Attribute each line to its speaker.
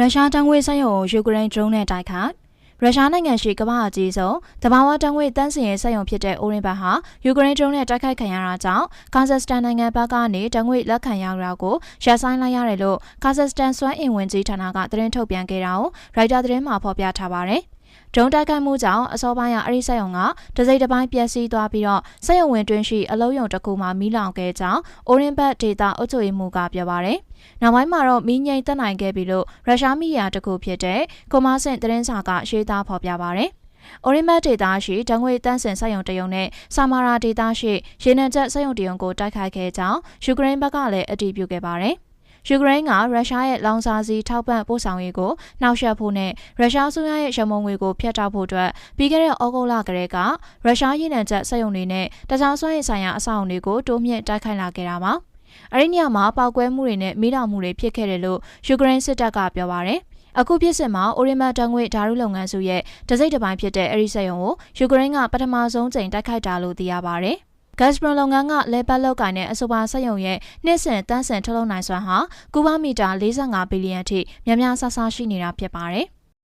Speaker 1: ရုရှားတံငွေစက်ရုံကိုယူကရိန်းဒရုန်းနဲ့တိုက်ခိုက်ရုရှားနိုင်ငံရှိကမ္ဘာအကြီးဆုံးတဘာဝတံငွေတန်းစင်ရဲ့စက်ရုံဖြစ်တဲ့အိုရင်ဘတ်ဟာယူကရိန်းဒရုန်းနဲ့တိုက်ခိုက်ခံရတာကြောင့်ကာဇက်စတန်နိုင်ငံဘက်ကနေတံငွေလက်ခံရောက်တာကိုရပ်ဆိုင်းလိုက်ရတယ်လို့ကာဇက်စတန်စွမ်းအင်ဝင်ကြီးဌာနကသတင်းထုတ်ပြန်ခဲ့တာကိုရိုက်တာသတင်းမှာဖော်ပြထားပါတယ်။ ဒုံတိုက်ခိုက်မှုကြောင့်အစောပိုင်းကအဲ့ဒီစက်ရုံကတစိမ့်တစ်ပိုင်းပျက်စီးသွားပြီးတော့စက်ရုံဝင်တွင်းရှိအလုံးယုံတစ်ခုမှမီးလောင်ခဲ့ကြောင်းအိုရင်ဘတ်ဒေတာအုပ်ချုပ်ရေးမှူးကပြောပါတယ်။နောက်ပိုင်းမှာတော့မီးငိမ့်တက်နိုင်ခဲ့ပြီလို့ရုရှားမီဒီယာတစ်ခုဖြစ်တဲ့ကိုမာဆင့်သတင်းစာကရှင်းသားဖော်ပြပါတယ်။အိုရီမတ်ဒေတာရှိတံငွေတန်းစင်စက်ရုံတရုံနဲ့ဆာမာရာဒေတာရှိရေနံချက်စက်ရုံတရုံကိုတိုက်ခိုက်ခဲ့ကြောင်းယူကရိန်းဘက်ကလည်းအတည်ပြုခဲ့ပါတယ်။ ယူကရိန်းကရုရှားရဲ့လောင်စာဆီထောက်ပံ့ပို့ဆောင်ရေးကိုနှောက်ယှက်ဖို့နဲ့ရုရှားအစိုးရရဲ့ရမုံငွေကိုဖျက်တောက်ဖို့အတွက်ပြီးခဲ့တဲ့ဩဂုတ်လကတည်းကရုရှားရည်နံချက်စက်ရုံတွေနဲ့တခြားစွမ်းရည်ဆိုင်ရာအဆောက်အုံတွေကိုတိုးမြင့်တိုက်ခိုက်လာခဲ့တာပါ။အဲဒီနေရာမှာပောက်ကွဲမှုတွေနဲ့မိလောင်မှုတွေဖြစ်ခဲ့တယ်လို့ယူကရိန်းစစ်တပ်ကပြောပါရယ်။အခုဖြစ်စဉ်မှာအိုရီမတ်တန်ငွေဓာတုလုပ်ငန်းစုရဲ့တစိမ့်တစ်ပိုင်းဖြစ်တဲ့အဲဒီစက်ရုံကိုယူကရိန်းကပထမဆုံးချိန်တိုက်ခိုက်တာလို့သိရပါဗျ။ Gazprom လုပ်ငန်းကလဲပတ်လောက်ကင်တဲ့အဆိုပါစက်ရုံရဲ့နှစ်စဉ်တန်းစင်ထုတ်လုပ်နိုင်စွမ်းဟာကူဘာမီတာ45ဘီလီယံထိများများဆဆရှိနေတာဖြစ်ပါတယ်။